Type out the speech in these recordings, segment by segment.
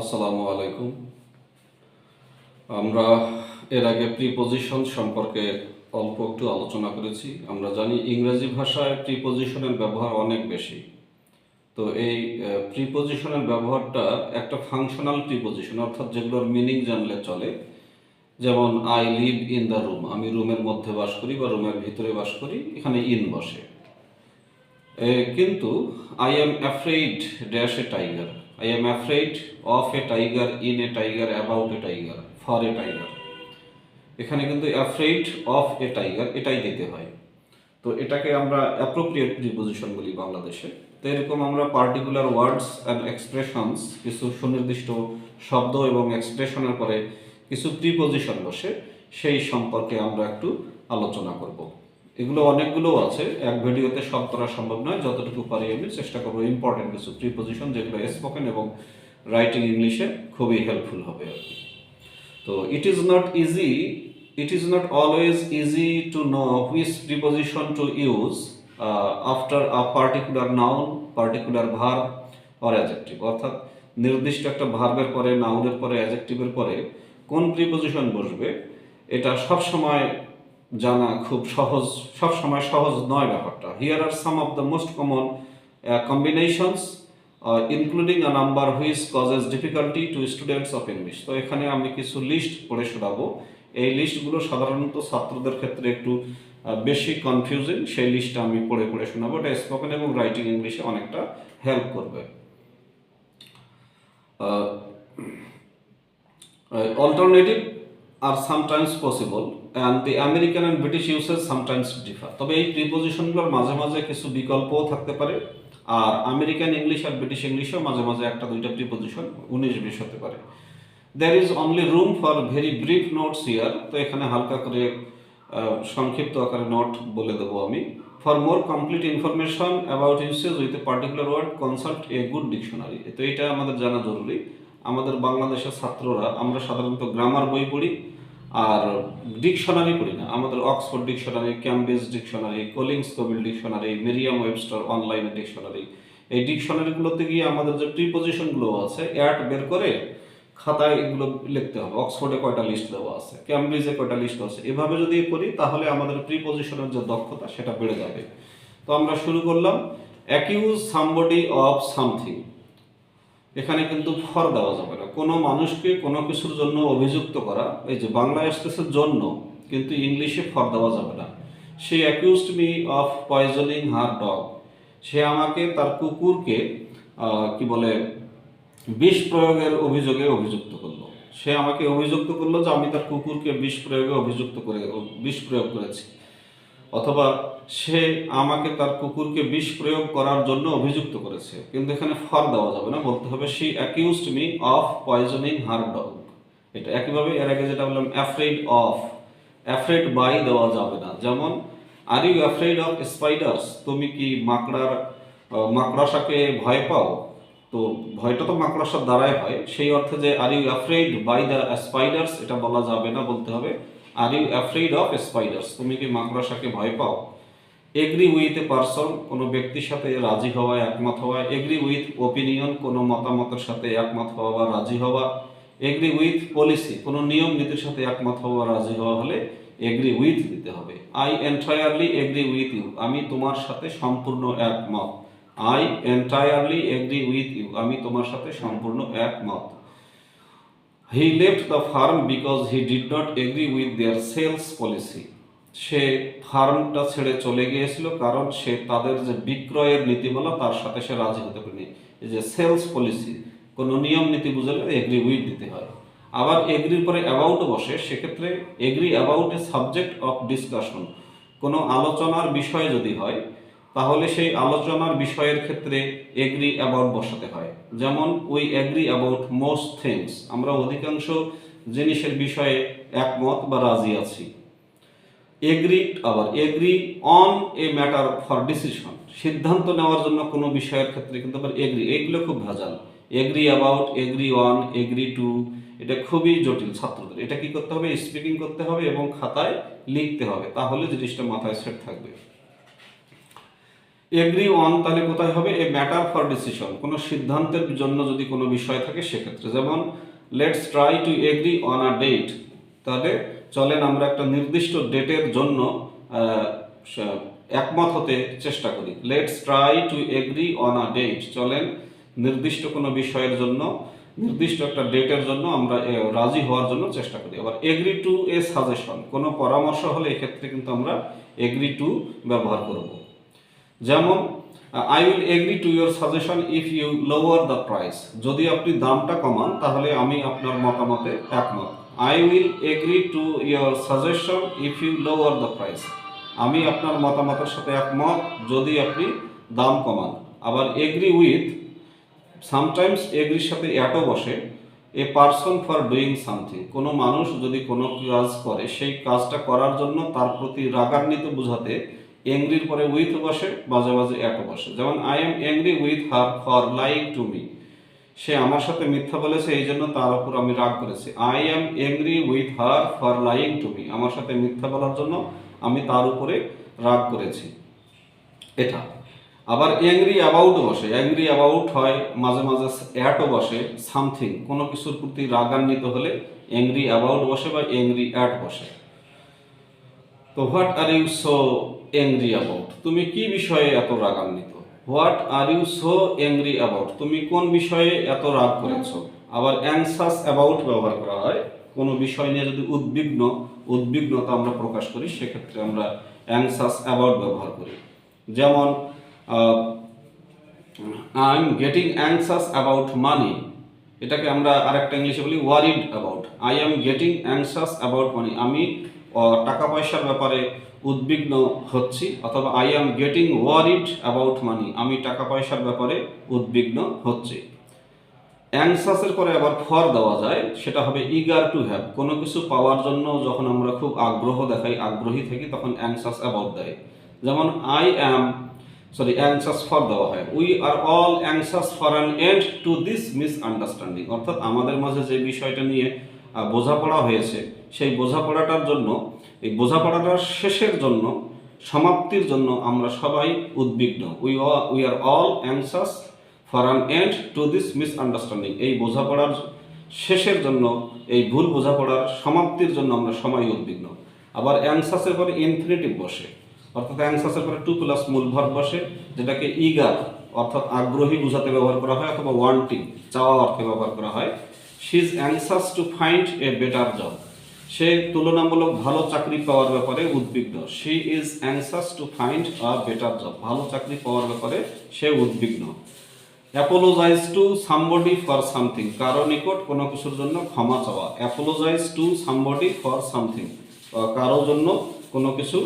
আসসালামু আলাইকুম। আমরা এর আগে প্রিপোজিশন সম্পর্কে অল্প একটু আলোচনা করেছি। আমরা জানি ইংরেজি ভাষায় প্রিপোজিশনের ব্যবহার অনেক বেশি। তো এই প্রিপোজিশনের ব্যবহারটা একটা ফাংশনাল প্রিপোজিশন অর্থাৎ যেগুলোর মিনিং জানলে চলে। যেমন I live in the room আমি রুমের মধ্যে বাস করি বা রুমের ভিতরে বাস করি, এখানে ইন বসে। কিন্তু I am afraid dash a tiger I am afraid of a tiger in a tiger about a tiger for a tiger এখানে কিন্তু অ্যাফ্রেড অফ এ টাইগার এটাই দিতে হয়। তো এটাকে আমরা অ্যাপ্রোপ্রিয়েট প্রিপোজিশন বলি বাংলাদেশে। তো এরকম আমরা পার্টিকুলার ওয়ার্ডস অ্যান্ড এক্সপ্রেশনস কিছু সুনির্দিষ্ট শব্দ এবং এক্সপ্রেশনের পরে কিছু প্রিপোজিশন বসে, সেই সম্পর্কে আমরা একটু আলোচনা করব। এগুলো অনেকগুলো আছে। এক ভিডিওতে সব করা সম্ভব নয়। যতটুকু পারি আমি চেষ্টা করব ইম্পর্টেন্ট কিছু প্রিপোজিশন যেগুলো স্পোকেন এবং রাইটিং ইংলিশে খুবই হেল্পফুল হবে আর কি। তো it is not easy it is not always easy to know which preposition to use after a particular noun particular verb or adjective অর্থাৎ নির্দিষ্ট একটা ভার্বের পরে নাউনের পরে অ্যাজেক্টিভের পরে কোন প্রিপোজিশন বসবে, এটা সব সময় জানা খুব সহজ সব সময় সহজ নয় ব্যাপারটা। Here are some of the most common combinations including a number which causes difficulty to students of English তো এখানে আমি কিছু লিস্ট পড়ে শোনাবো। এই লিস্টগুলো সাধারণত ছাত্রদের ক্ষেত্রে একটু আহ, বেশি কনফিউজিং সেই লিস্টটা আমি পড়ে পড়ে শোনাবো। এটা স্পোকেন এবং রাইটিং ইংলিশে অনেকটা হেল্প করবে। Alternative are sometimes possible the American and British usage sometimes differ তবে এই প্রিপোজিশনগুলোর মাঝে মাঝে কিছু বিকল্পও থাকতে পারে, আর আমেরিকান ইংলিশ আর ব্রিটিশ ইংলিশেও মাঝে মাঝে একটা দুইটা প্রিপোজিশন উনিশ বিশ হতে পারে। There is only room for very brief notes here তো এখানে হালকা করে সংক্ষিপ্ত আকারে নোট বলে দেবো আমি। For more complete information about usage with a particular word consult a good dictionary তো এটা আমাদের জানা জরুরি। আমাদের বাংলাদেশের ছাত্ররা, আমরা সাধারণত গ্রামার বই পড়ি আর ডিকশনারি পড়ি না। আমাদের Oxford dictionary, Cambridge dictionary Collins Cobuild dictionary Merriam Webster অনলাইনে ডিকশনারি। এই ডিকশনারিগুলোতে গিয়ে আমাদের যে প্রিপোজিশনগুলো আছে, অ্যাড বের করে খাতায় এগুলো লিখতে হবে। অক্সফোর্ডে কয়টা লিস্ট দেওয়া আছে, ক্যামব্রিজে কয়টা লিস্ট আছে, এভাবে যদি করি তাহলে আমাদের প্রিপোজিশনের যে দক্ষতা সেটা বেড়ে যাবে। তো আমরা শুরু করলাম অ্যাকিউজ সামবডি অফ সামথিং এখানে কিন্তু ফর দেওয়া যাবে না। কোনো মানুষকে কোনো কিছুর জন্য অভিযুক্ত করা, এই যে বাংলা আসতেছে জন্য, কিন্তু ইংলিশে ফর দেওয়া যাবে না। She accused me of poisoning her dog সে আমাকে তার কুকুরকে কি বলে, বিষ প্রয়োগের অভিযোগে অভিযুক্ত করল। সে আমাকে অভিযুক্ত করল যে আমি তার কুকুরকে বিষ প্রয়োগে অভিযুক্ত করে, বিষ প্রয়োগ করেছি। অথবা সে আমাকে তার কুকুরকে বিষ প্রয়োগ করার জন্য অভিযুক্ত করেছে। কিন্তু এখানে ফর দেওয়া যাবে না, বলতে হবে she accused me of poisoning her dog এটা একইভাবে এর আগে যেটা বললাম অ্যাফ্রেড অফ অ্যাফ্রেড বাই দেওয়া যাবে না। যেমন are you afraid of spiders তুমি কি মাকড়ার মাকড়সাকে ভয় পাও? তো ভয়টা তো মাকড়সার দ্বারাই হয়। সেই অর্থে যে are you afraid by the spiders এটা বলা যাবে না, বলতে হবে। Are you afraid of spiders তুমি কি মাকড়সাকে ভয় পাও? এগ্রি উইথ এ পারসন কোনো ব্যক্তির সাথে রাজি হওয়া, একমত হওয়া। এগ্রি উইথ ওপিনিয়ন কোনো মতামতের সাথে একমত হওয়া বা রাজি হওয়া। এগ্রি উইথ পলিসি কোনো নিয়ম নীতির সাথে একমত হওয়া রাজি হওয়া হলে এগ্রি উইথ দিতে হবে। I entirely agree with you আমি তোমার সাথে সম্পূর্ণ একমত। I entirely agree with you আমি তোমার সাথে সম্পূর্ণ একমত। He left the firm because he did not agree with their sales policy সে ফার্মটা ছেড়ে চলে গিয়েছিল কারণ সে তাদের যে বিক্রয়ের নীতিমালা, তার সাথে সে রাজি হতে পারেনি। যে সেলস পলিসি কোনো নিয়ম নীতি বুঝলে এগ্রি উইথ দিতে হয়। আবার এগ্রির পরে অ্যাবাউটও বসে, সেক্ষেত্রে agree about a subject of discussion কোনো আলোচনার বিষয় যদি হয় তাহলে সেই আলোচনার বিষয়ের ক্ষেত্রে এগ্রি অ্যাবাউট বসাতে হয়। যেমন we agree about most things আমরা অধিকাংশ জিনিসের বিষয়ে একমত বা রাজি আছি। এগ্রি আবার agree on a matter for decision সিদ্ধান্ত নেওয়ার জন্য কোনো বিষয়ের ক্ষেত্রে কিন্তু আবার এগ্রি এগুলো খুব ভেজাল। Agree about agree on agree to এটা খুবই জটিল ছাত্রদের। এটা কি করতে হবে? স্পিকিং করতে হবে এবং খাতায় লিখতে হবে। তাহলে জিনিসটা মাথায় সেট থাকবে। এগ্রি অন তাহলে কোথায় হবে? এ ম্যাটার ফর ডিসিশন কোনো সিদ্ধান্তের জন্য যদি কোনো বিষয় থাকে, সেক্ষেত্রে যেমন let's try to agree on a date তাহলে চলেন আমরা একটা নির্দিষ্ট ডেটের জন্য একমত হতে চেষ্টা করি। Let's try to agree on a date চলেন, নির্দিষ্ট কোনো বিষয়ের জন্য, নির্দিষ্ট একটা ডেটের জন্য আমরা রাজি হওয়ার জন্য চেষ্টা করি। আবার এগ্রি টু এ সাজেশন কোনো পরামর্শ হলে এক্ষেত্রে কিন্তু আমরা এগ্রি টু ব্যবহার করব। যেমন I will agree to your suggestion if you lower the price যদি আপনি দামটা কমান, তাহলে আমি আপনার মতামতে একমত। I will agree to your suggestion if you lower the price আমি আপনার মতামতের সাথে একমত যদি আপনি দাম কমান। আবার এগ্রি উইথ সামটাইমস এগ্রির সাথে অ্যাটও বসে a person for doing something কোনো মানুষ যদি কোনো কাজ করে, সেই কাজটা করার জন্য তার প্রতি রাগান্বিত বোঝাতে এংরির পরে উইথ বসে মাঝে মাঝে অ্যাটও বসে। যেমন I am angry with her for lying to me সে আমার সাথে মিথ্যা বলেছে, এই জন্য তার উপর আমি রাগ করেছি। I am angry with her for lying to me আমার সাথে মিথ্যা বলার জন্য আমি তার উপরে রাগ করেছি। এটা। আবার অ্যাংরি অ্যাবাউট বসে। অ্যাংরি অ্যাবাউট হয়, মাঝে মাঝে অ্যাটও বসে সামথিং কোনো কিছুর প্রতি রাগান্বিত হলে অ্যাংরি অ্যাবাউট বসে বা অ্যাংরি অ্যাট বসে। তো what are you so angry about তুমি কি বিষয়ে এত রাগান্বিত? What are you so angry about তুমি কোন বিষয়ে এত রাগ করেছ? আবার অ্যাংসাস অ্যাবাউট ব্যবহার করা হয়? কোনো বিষয় নিয়ে যদি উদ্বিগ্ন, উদ্বিগ্নতা আমরা প্রকাশ করি, সেক্ষেত্রে আমরা অ্যাংসাস অ্যাবাউট ব্যবহার করি। যেমন I am getting anxious about money এটাকে আমরা আরেকটা ইংলিশে বলি worried about I am getting anxious about money আমি টাকা পয়সার ব্যাপারে উদ্বিগ্ন হচ্ছি অথবা I am getting worried about money আমি টাকা পয়সার ব্যাপারে উদ্বিগ্ন হচ্ছি। অ্যাংসাসের পরে আবার ফর দেওয়া যায়। সেটা হবে ইগার টু হ্যাভ কোনো কিছু পাওয়ার জন্য যখন আমরা খুব আগ্রহ দেখাই, আগ্রহী থাকি, তখন অ্যাংসাস অ্যাবাউট দেয়। যেমন I am sorry anxious for দেওয়া হয়। We are all anxious for an end to this misunderstanding অর্থাৎ আমাদের মাঝে যে বিষয়টা নিয়ে বোঝাপড়া হয়েছে, সেই বোঝাপড়াটার জন্য এই বোঝাপড়াটার শেষের জন্য, সমাপ্তির জন্য আমরা সবাই উদ্বিগ্ন। We we are all anxious for an end to this misunderstanding এই বোঝাপড়ার শেষের জন্য, এই ভুল বোঝাপড়ার সমাপ্তির জন্য আমরা সবাই উদ্বিগ্ন। আবার অ্যাংসাসের পরে ইনফিনিটিভ বসে। অর্থাৎ অ্যাংসাসের পরে টু প্লাস মূল বসে, যেটাকে ইগার অর্থাৎ আগ্রহী বোঝাতে ব্যবহার করা হয়, অথবা ওয়ান্টিং চাওয়া অর্থে ব্যবহার করা হয়। She is anxious to find a better job সে তুলনামূলক ভালো চাকরি পাওয়ার ব্যাপারে উদ্বিগ্ন। She is anxious to find a better job ভালো চাকরি পাওয়ার ব্যাপারে সে উদ্বিগ্ন। Apologise to somebody for something কারও নিকট কোনো কিছুর জন্য ক্ষমা চাওয়া। Apologise to somebody for something কারও জন্য কোনো কিছু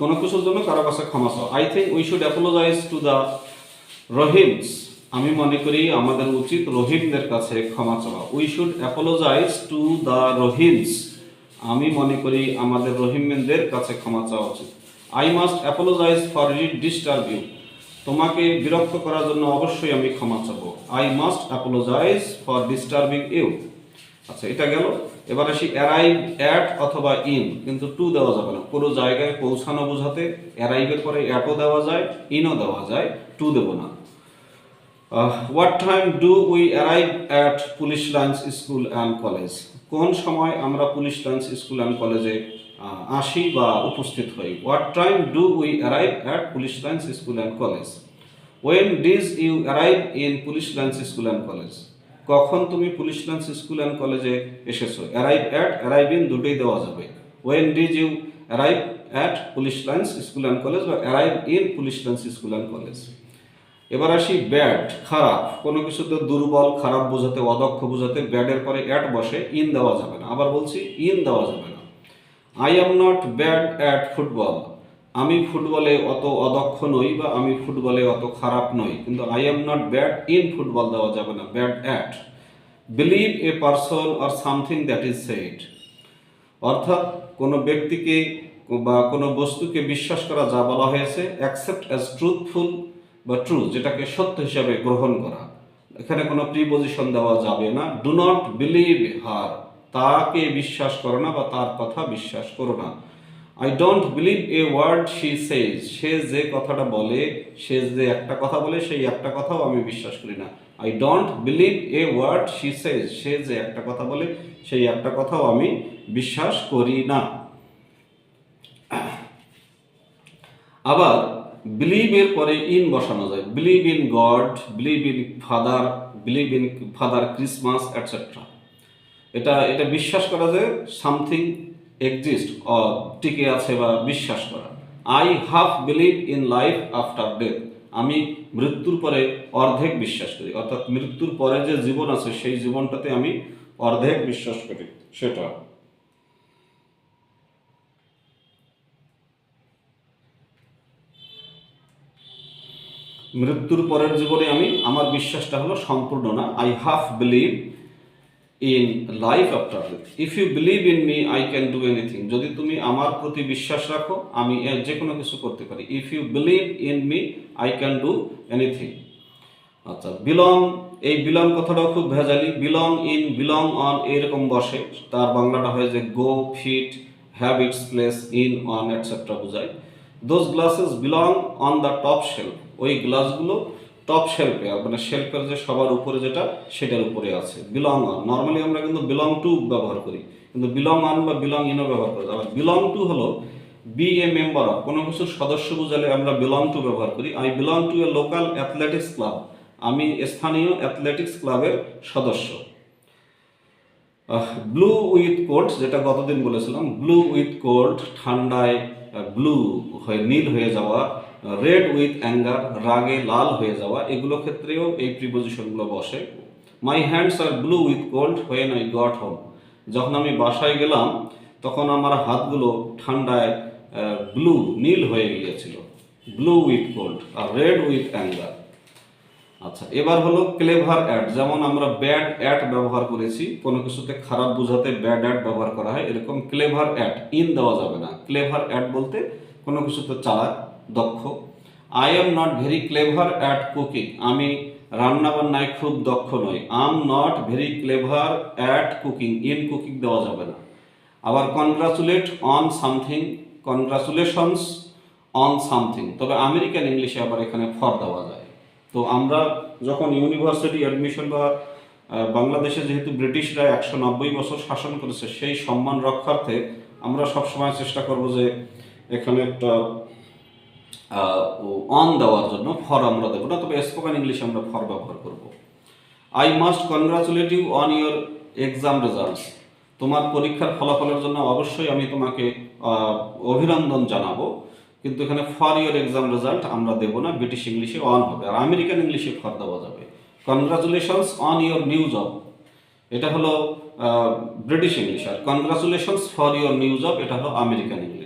কোনো কিছুর জন্য কারও কাছে ক্ষমা চাওয়া। I think we should apologise to the Rahims আমি মনে করি আমাদের উচিত রহিমদের কাছে ক্ষমা চাওয়া। We should apologise to the Rahims আমি মনে করি আমাদের রহিমদের কাছে ক্ষমা চাওয়া উচিত। I must apologise for it disturb you তোমাকে বিরক্ত করার জন্য অবশ্যই আমি ক্ষমা চাবো। I must apologise for disturbing you আচ্ছা এটা গেল। এবার আসি অ্যারাইভ অ্যাট অথবা ইন কিন্তু টু দেওয়া যাবে না। কোনো জায়গায় পৌঁছানো বোঝাতে অ্যারাইভের পরে অ্যাটও দেওয়া যায় ইনও দেওয়া যায়। টু দেবো না। What time do we arrive at police lines school and college কোন সময় আমরা পুলিশ লাইন্স স্কুল অ্যান্ড কলেজে আসি বা উপস্থিত হই? What time do we arrive at police lines school and college when does you arrive in police lines school and college কখন তুমি পুলিশ লাইন্স স্কুল অ্যান্ড কলেজে এসেছ? অ্যারাইভ অ্যাট অ্যারাইভ ইন দুটোই দেওয়া যাবে। When does you arrive at police lines school and college বা arrive in police lines school and college এবার আসি ব্যাড খারাপ। কোনো কিছুতে দুর্বল, খারাপ বোঝাতে, অদক্ষ বোঝাতে ব্যাডের পরে অ্যাট বসে ইন দেওয়া যাবে না। আবার বলছি ইন দেওয়া যাবে না। I am not bad at football আমি ফুটবলে অত অদক্ষ নই বা আমি ফুটবলে অত খারাপ নই। কিন্তু I am not bad in football দেওয়া যাবে না bad at believe a person or something that is said অর্থাৎ কোনো ব্যক্তিকে বা কোনো বস্তুকে বিশ্বাস করা যা বলা হয়েছে অ্যাকসেপ্ট অ্যাজ ট্রুথফুল বা ট্রু যেটাকে সত্য হিসাবে গ্রহণ করা। এখানে কোনো প্রিপোজিশন দেওয়া যাবে না। ডু নট বিলিভ হার তাকে বিশ্বাস করো না বা তার কথা বিশ্বাস করো না। I don't believe a word she says সে যে কথাটা বলে, সে যে একটা কথা বলে, সেই একটা কথাও আমি বিশ্বাস করি না। I don't believe a word she says সে যে একটা কথা বলে, সেই একটা কথাও আমি বিশ্বাস করি না। আবার বিলিভ এর পরে ইন বসানো যায়। Believe in God believe in father believe in Father Christmas etcetera এটা এটা বিশ্বাস করা যে সামথিং এক্সিস্ট টিকে আছে বা বিশ্বাস করা। I half believe in life after death আমি মৃত্যুর পরে অর্ধেক বিশ্বাস করি। অর্থাৎ মৃত্যুর পরে যে জীবন আছে, সেই জীবনটাতে আমি অর্ধেক বিশ্বাস করি। সেটা। মৃত্যুর পরের জীবনে আমি, আমার বিশ্বাসটা হলো সম্পূর্ণ না। I half believe in life after death if you believe in me I can do anything যদি তুমি আমার প্রতি বিশ্বাস রাখো, আমি যে কোনো কিছু করতে পারি। If you believe in me I can do anything আচ্ছা বিলং এই বিলং কথাটাও খুব ভেজালি। বিলং ইন বিলং অন এরকম বসে। তার বাংলাটা হয় যে go fit have its place in on etcetera বোঝায়। Those glasses belong on the top shelf ওই গ্লাসগুলো টপ শেলফে মানে শেলফের যে সবার উপরে যেটা, সেটার উপরে আছে। বিলং অন নর্মালি আমরা কিন্তু বিলং টু ব্যবহার করি। কিন্তু বিলং অন বা বিলং ইনও ব্যবহার করি আবার বিলং টু হলো বি এ মেম্বার অফ কোনো কিছুর সদস্য বোঝালে আমরা বিলং টু ব্যবহার করি। I belong to a local athletics club আমি স্থানীয় অ্যাথলেটিক্স ক্লাবের সদস্য। ব্লু উইথ কোল্ড যেটা গতদিন বলেছিলাম ব্লু উইথ কোল্ড ঠান্ডায় ব্লু হয়ে, নীল হয়ে যাওয়া রেড উইথ অ্যাঙ্গার রাগে লাল হয়ে যাওয়া, এগুলো ক্ষেত্রেও এই প্রিপোজিশনগুলো বসে। My hands are blue with cold when I got home যখন আমি বাসায় গেলাম, তখন আমার হাতগুলো ঠান্ডায় ব্লু নীল হয়ে গিয়েছিল। ব্লু উইথ কোল্ড আর রেড উইথ অ্যাঙ্গার আচ্ছা এবার হলো ক্লেভার অ্যাড যেমন আমরা ব্যাড অ্যাড ব্যবহার করেছি, কোনো কিছুতে খারাপ বোঝাতে ব্যাড অ্যাড ব্যবহার করা হয়, এরকম ক্লেভার অ্যাড ইন দেওয়া যাবে না। ক্লেভার অ্যাড বলতে কোনো কিছুতে চালাক, দক্ষ। I am not very clever at cooking আমি রান্না বান্নায় খুব দক্ষ নই। I'm not very clever at cooking in cooking দেওয়া যাবে না। আবার congratulate on something congratulations on something তবে আমেরিকান ইংলিশে আবার এখানে ফর দেওয়া যায়। তো আমরা যখন ইউনিভার্সিটি অ্যাডমিশন বা বাংলাদেশে যেহেতু ব্রিটিশরা একশো নব্বই বছর শাসন করেছে, সেই সম্মান রক্ষার্থে আমরা সবসময় চেষ্টা করব যে এখানে একটা অন দেওয়ার জন্য ফর আমরা দেবো না, তবে স্পোকেন ইংলিশে আমরা ফর ব্যবহার করব। I must congratulate you on your exam results তোমার পরীক্ষার ফলাফলের জন্য অবশ্যই আমি তোমাকে অভিনন্দন জানাব, কিন্তু এখানে ফর ইউর এক্সাম রেজাল্ট আমরা দেব না ব্রিটিশ ইংলিশে অন হবে, আর আমেরিকান ইংলিশে ফর দেওয়া যাবে। Congratulations on your new job এটা হলো British English R congratulations for your new job এটা হলো আমেরিকান ইংলিশ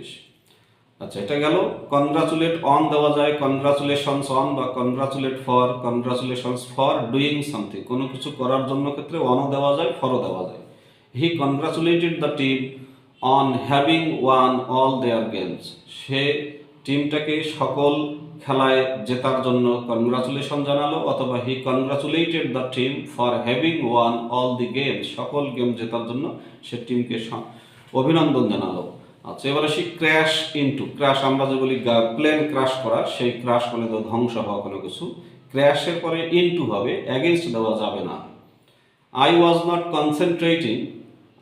আচ্ছা এটা গেল কনগ্রাচুলেট অন দেওয়া যায় কনগ্রাচুলেশনস অন বা congratulate for congratulations for doing something কোনো কিছু করার জন্য ক্ষেত্রে অনও দেওয়া যায় ফরও দেওয়া যায়। He congratulated the team on having won all their games সে টিমটাকে সকল খেলায় জেতার জন্য কনগ্রাচুলেশন জানালো, অথবা he congratulated the team for having won all the games সকল গেম জেতার জন্য সে টিমকে অভিনন্দন জানালো। আচ্ছা এবার আসি ক্র্যাশ ইনটু ক্র্যাশ আমরা যে বলি প্লেন ক্র্যাশ করা, সেই ক্র্যাশ মানে তো ধ্বংস হওয়া কোনো কিছু। ক্র্যাশের পরে ইনটু হবে অ্যাগেনস্ট দেওয়া যাবে না। আই ওয়াজ নট কনসেন্ট্রেটিং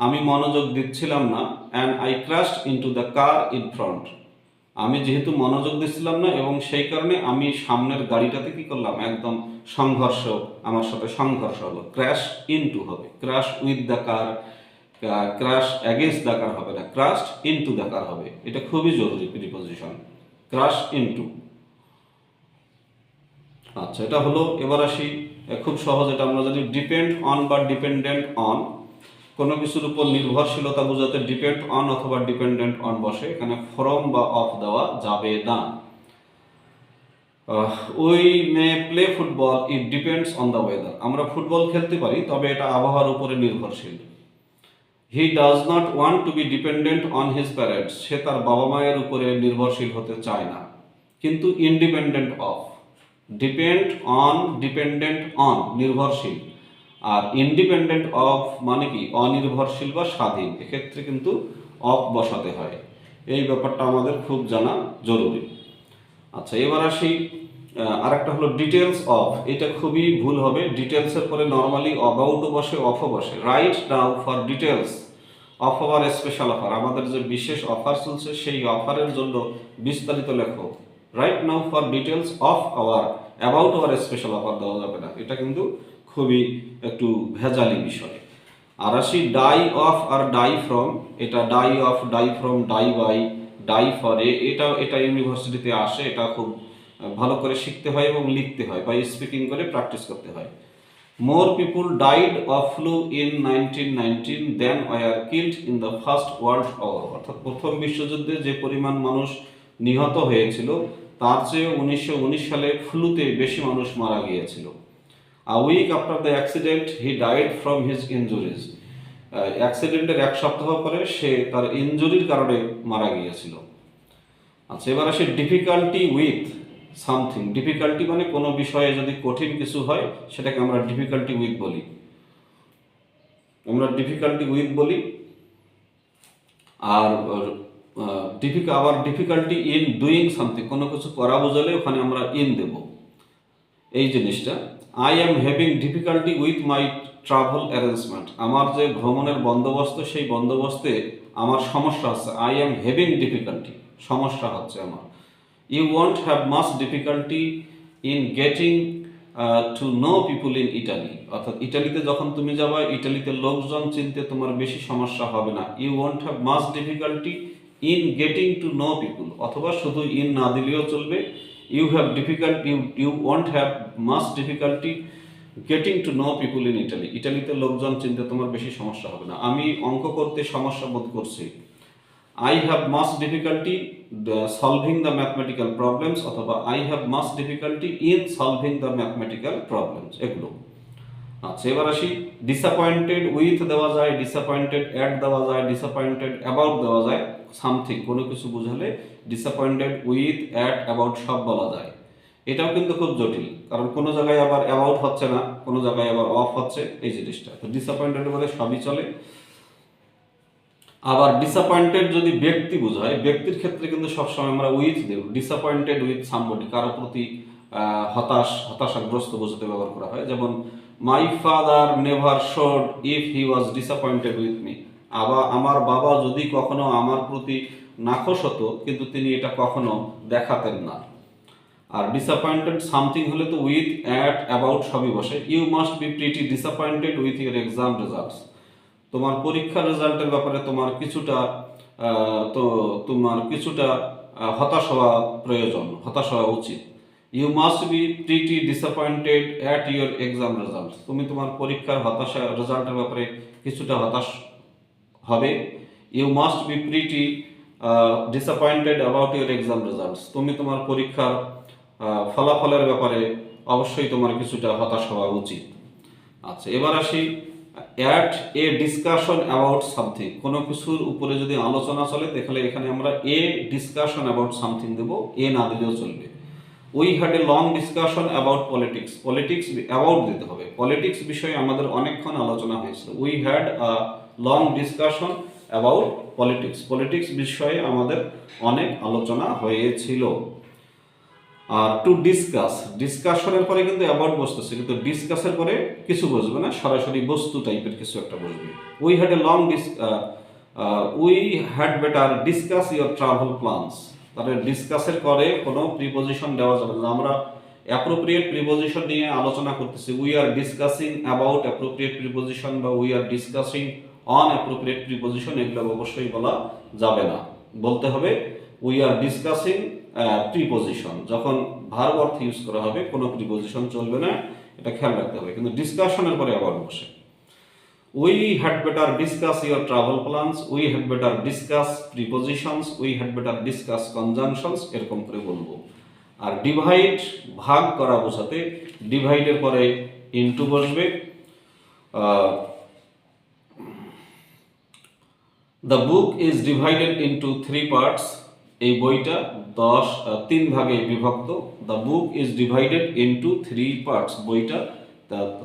আমি মনোযোগ দিচ্ছিলাম না and I crashed into the car in front আমি যেহেতু মনোযোগ দিচ্ছিলাম না, এবং সেই কারণে আমি সামনের গাড়িটাতে কি করলাম? একদম সংঘর্ষ, আমার সাথে সংঘর্ষ হলো। ক্র্যাশ ইনটু হবে। Crash with the car crash against the car হবে না। ক্রাশড ইনটু দ্য কার হবে। এটা খুবই জরুরি প্রিপোজিশন ক্রাশ ইনটু আচ্ছা এটা হলো, এবার আসি খুব সহজ, এটা আমরা জানি ডিপেন্ড অন বা ডিপেন্ডেন্ট অন কোনো কিছুর উপর নির্ভরশীলতা বোঝাতে ডিপেন্ড অন অথবা ডিপেন্ডেন্ট অন বসে, এখানে ফ্রম বা অফ দেওয়া যাবে না। We may play football it depends on the weather আমরা ফুটবল খেলতে পারি, তবে এটা আবহাওয়ার উপরে নির্ভরশীল। He does not want to be dependent on his parents সে তার বাবা মায়ের উপরে নির্ভরশীল হতে চায় না। কিন্তু independent of depend on dependent on নির্ভরশীল। আর ইন্ডিপেন্ডেন্ট অফ মানে কি? অনির্ভরশীল বা স্বাধীন। এক্ষেত্রে কিন্তু অফ বসাতে হয়। এই ব্যাপারটা আমাদের খুব জানা জরুরি। আচ্ছা এবার আসি আরেকটা হলো ডিটেলস অফ এটা খুবই ভুল হবে। ডিটেলসের পরে নর্মালি অ্যাবাউটও বসে অফও বসে। Write now for details of our special offer আমাদের যে বিশেষ অফার চলছে, সেই অফারের জন্য বিস্তারিত লেখো। Write now for details of our about our special offer দেওয়া যাবে না। এটা কিন্তু খুবই একটু ভেজালি বিষয়। আর আসি ডাই অফ আর ডাই ফ্রম এটা die of die from die by die for এটা এটা ইউনিভার্সিটিতে আসে, এটা খুব ভালো করে শিখতে হয় এবং লিখতে হয় বা স্পিকিং করে প্র্যাকটিস করতে হয়। People died of flu in nineteen nineteen than were killed in the First World War অর্থাৎ প্রথম বিশ্বযুদ্ধে যে পরিমাণ মানুষ নিহত হয়েছিল, তার চেয়ে উনিশশো উনিশ সালে ফ্লুতে বেশি মানুষ মারা গিয়েছিল। A week after the accident he died from his injuries অ্যাক্সিডেন্টের এক সপ্তাহ পরে সে তার ইনজুরির কারণে মারা গিয়েছিল। আচ্ছা এবার আসে ডিফিকাল্টি উইথ সামথিং। ডিফিকাল্টি মানে কোনো বিষয়ে যদি কঠিন কিছু হয়, সেটাকে আমরা ডিফিকাল্টি উইথ বলি। আমরা ডিফিকাল্টি উইথ বলি। আর ডিফিকা আবার ডিফিকাল্টি ইন ডুইং সামথিং কোনো কিছু করা বোঝালে ওখানে আমরা ইন দেব। এই জিনিসটা। I am having difficulty with my travel arrangement আমার যে ভ্রমণের বন্দোবস্ত, সেই বন্দোবস্তে আমার সমস্যা হচ্ছে। আই এম হ্যাভিং ডিফিকাল্টি সমস্যা হচ্ছে আমার। You won't have much difficulty in getting to know people in Italy অর্থাৎ ইটালিতে যখন তুমি যাবা ইটালিতে লোকজন চিনতে তোমার বেশি সমস্যা হবে না। You won't have much difficulty in getting to know people অথবা শুধু ইন না দিলেও চলবে। You have difficult you you won't have much difficulty getting to know people in Italy ইটালিতে লোকজন চিনতে তোমার বেশি সমস্যা হবে না। আমি অঙ্ক করতে সমস্যা বোধ করছি। I have much difficulty solving the mathematical problems অথবা I have much difficulty in solving the mathematical problems এগুলো। আচ্ছা এবার আসি। ডিসঅ্যাপয়েন্টেড উইথ দেওয়া যায় ডিসঅ্যাপয়েন্টেড অ্যাট দেওয়া যায় ডিসঅ্যাপয়েন্টেড অ্যাবাউট দেওয়া যায় সামথিং কোনো কিছু বোঝালে ডিসঅ্যাপয়েন্টেড উইথ অ্যাট অ্যাবাউট সব বলা যায়। এটাও কিন্তু খুব জটিল, কারণ কোনো জায়গায় আবার অ্যাবাউট হচ্ছে না, কোনো জায়গায় আবার অফ হচ্ছে, এই জিনিসটা। তো ডিসঅ্যাপয়েন্টেড বলে সবই চলে। আবার ডিসঅ্যাপয়েন্টেড যদি ব্যক্তি বোঝায়, ব্যক্তির ক্ষেত্রে কিন্তু সবসময় আমরা উইথ দেব। ডিসঅ্যাপয়েন্টেড উইথ সামবডি কারও প্রতি হতাশ, হতাশাগ্রস্ত বোঝাতে ব্যবহার করা হয়। যেমন my father never showed if he was disappointed with me আবার আমার বাবা যদি কখনো আমার প্রতি নাখোশ হতো, কিন্তু তিনি এটা কখনো দেখাতেন না। আর ডিসঅ্যাপয়েন্টেড সামথিং হলে তো উইথ অ্যাট অ্যাবাউট সবই বসে। You must be pretty disappointed with your exam results তোমার পরীক্ষার রেজাল্টের ব্যাপারে তোমার কিছুটা তো তোমার কিছুটা হতাশ হওয়া প্রয়োজন, হতাশ হওয়া উচিত। You must be pretty disappointed at your exam result তুমি তোমার পরীক্ষার হতাশা রেজাল্টের ব্যাপারে কিছুটা হতাশ হবে। You must be pretty disappointed about your exam results তুমি তোমার পরীক্ষার ফলাফলের ব্যাপারে অবশ্যই তোমার কিছুটা হতাশ হওয়া উচিত। আচ্ছা এবার আসি at a discussion about something কোনো কিছুর উপরে যদি আলোচনা চলে, তাহলে এখানে আমরা এ ডিসকাশন অ্যাবাউট সামথিং দেবো। এ না দিলেও চলবে। We had a long discussion about politics politics about দিতে হবে। পলিটিক্স বিষয়ে আমাদের অনেকক্ষণ আলোচনা হয়েছিল। We had a long discussion about politics politics বিষয়ে আমাদের অনেক আলোচনা হয়েছিল। আর টু ডিসকাস ডিসকাশনের পরে কিন্তু অ্যাবাউট বসতেছে, কিন্তু ডিসকাসের পরে কিছু বসবে না, সরাসরি বস্তু টাইপের কিছু একটা বসবে। We had a long dis we had better discuss your travel plans তাহলে ডিসকাসের পরে কোনো প্রিপোজিশন দেওয়া যাবে না। আমরা অ্যাপ্রোপ্রিয়েট প্রিপোজিশন নিয়ে আলোচনা করতেছি। We are discussing about appropriate preposition বা we are discussing on appropriate preposition এগুলো অবশ্যই বলা যাবে না। বলতে হবে উই আর ডিসকাসিং প্রিপোজিশন যখন ভার্ব অর্থ ইউজ করা হবে, কোনো প্রিপোজিশন চলবে না, এটা খেয়াল রাখতে হবে। কিন্তু ডিসকাশনের পরে আবার বসে। We had better discuss your travel plans we had better discuss prepositions we had better discuss conjunctions এরকম করে বলব। আর ডিভাইড ভাগ করা বোঝাতে ডিভাইডের পরে ইনটু বসবে। The book is divided into three parts এই বইটা দশ তিন ভাগে বিভক্ত। The book is divided into three parts বইটা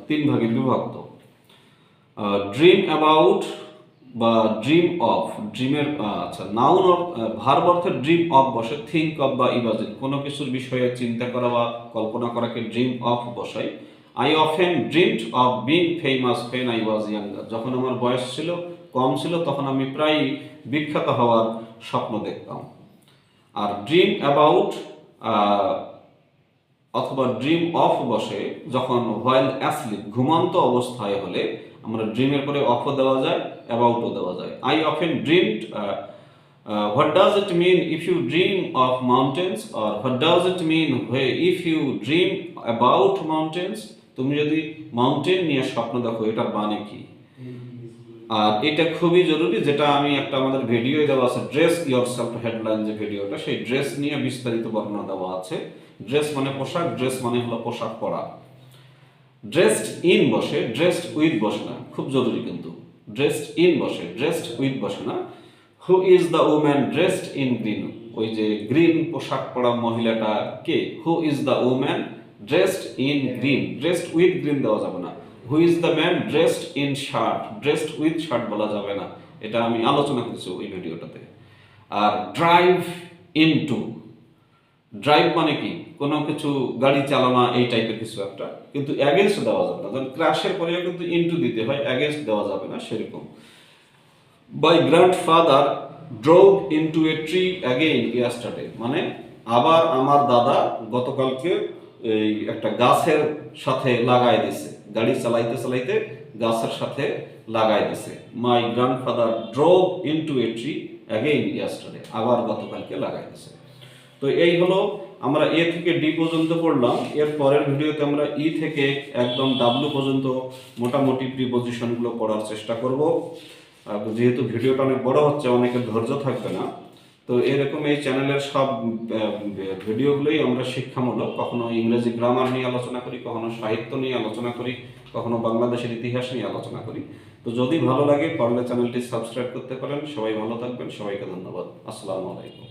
তিন ভাগে বিভক্ত। ড্রিম অ্যাবাউট বা ড্রিম অফ ড্রিমের আচ্ছা নাউন অফ ভার্ব অর্থে ড্রিম অফ বসে থিঙ্ক অফ বা ইমাজিন কোনো কিছুর বিষয়ে চিন্তা করা বা কল্পনা করাকে ড্রিম অফ বসাই I often dreamed of being famous when I was younger যখন আমার বয়স ছিল, কম ছিল, তখন আমি প্রায় বিখ্যাত হওয়ার স্বপ্ন দেখতাম। আর ড্রিম অ্যাবাউট অথবা ড্রিম অফ বসে যখন হোয়াইল অ্যাসলিপ ঘুমন্ত অবস্থায় হলে আমরা ড্রিমের পরে অফও দেওয়া যায় অ্যাবাউটও দেওয়া যায়। I often dream what does it mean if you dream of mountains R what does it mean if you dream about mountains তুমি যদি মাউন্টেন নিয়ে স্বপ্ন দেখো, এটার মানে কি? আর এটা খুবই জরুরি, যেটা আমি একটা আমাদের ভিডিও দেওয়া আছে ড্রেস ইয়োর সেলফ হেডলাইন যে ভিডিওটা সেই ড্রেস নিয়ে বিস্তারিত বর্ণনা দেওয়া আছে। ড্রেস মানে পোশাক ড্রেস মানে হলো পোশাক পরা। ড্রেসড ইন বসে ড্রেসড উইথ বসে না, খুব জরুরি কিন্তু। ড্রেসড ইন বসে ড্রেসড উইথ বসে না। Who is the woman dressed in green ওই যে গ্রিন পোশাক পরা মহিলাটা কে? Who is the woman dressed in green dressed with green দেওয়া যাবে না। Who is the man dressed in shirt dressed with shirt বলা যাবে না। এটা আমি আলোচনা করেছি ওই ভিডিওটাতে। আর ড্রাইভ ইন টু ড্রাইভ মানে কি? কোনো কিছু গাড়ি চালানো, এই টাইপের কিছু একটা। কিন্তু অ্যাগেনস্ট দেওয়া যাবে না। ধরুন ক্রাশের পরেও কিন্তু ইনটু দিতে হয় অ্যাগেনস্ট দেওয়া যাবে না সেরকম। My grandfather drove into a tree again yesterday মানে আবার আমার দাদা গতকালকে এই একটা গাছের সাথে লাগাই দিছে। গাড়ি চালাইতে চালাইতে গাছের সাথে লাগাই দিছে। My grandfather drove into a tree again yesterday আবার গতকালকে লাগাই দিছে। তো এই হলো আমরা এ থেকে ডি পর্যন্ত পড়লাম। এর পরের ভিডিওতে আমরা ই থেকে একদম ডাব্লু পর্যন্ত মোটামুটি প্রিপোজিশনগুলো পড়ার চেষ্টা করব। যেহেতু ভিডিওটা অনেক বড় হচ্ছে অনেকের ধৈর্য থাকবে না। তো এরকম এই চ্যানেলের সব ভিডিওগুলোই আমরা শিক্ষামূলক, কখনো ইংরেজি গ্রামার নিয়ে আলোচনা করি, কখনো সাহিত্য নিয়ে আলোচনা করি, কখনো বাংলাদেশের ইতিহাস নিয়ে আলোচনা করি। তো যদি ভালো লাগে, পারলে চ্যানেলটি সাবস্ক্রাইব করতে পারেন। সবাই ভালো থাকবেন। সবাইকে ধন্যবাদ। আসসালামু আলাইকুম।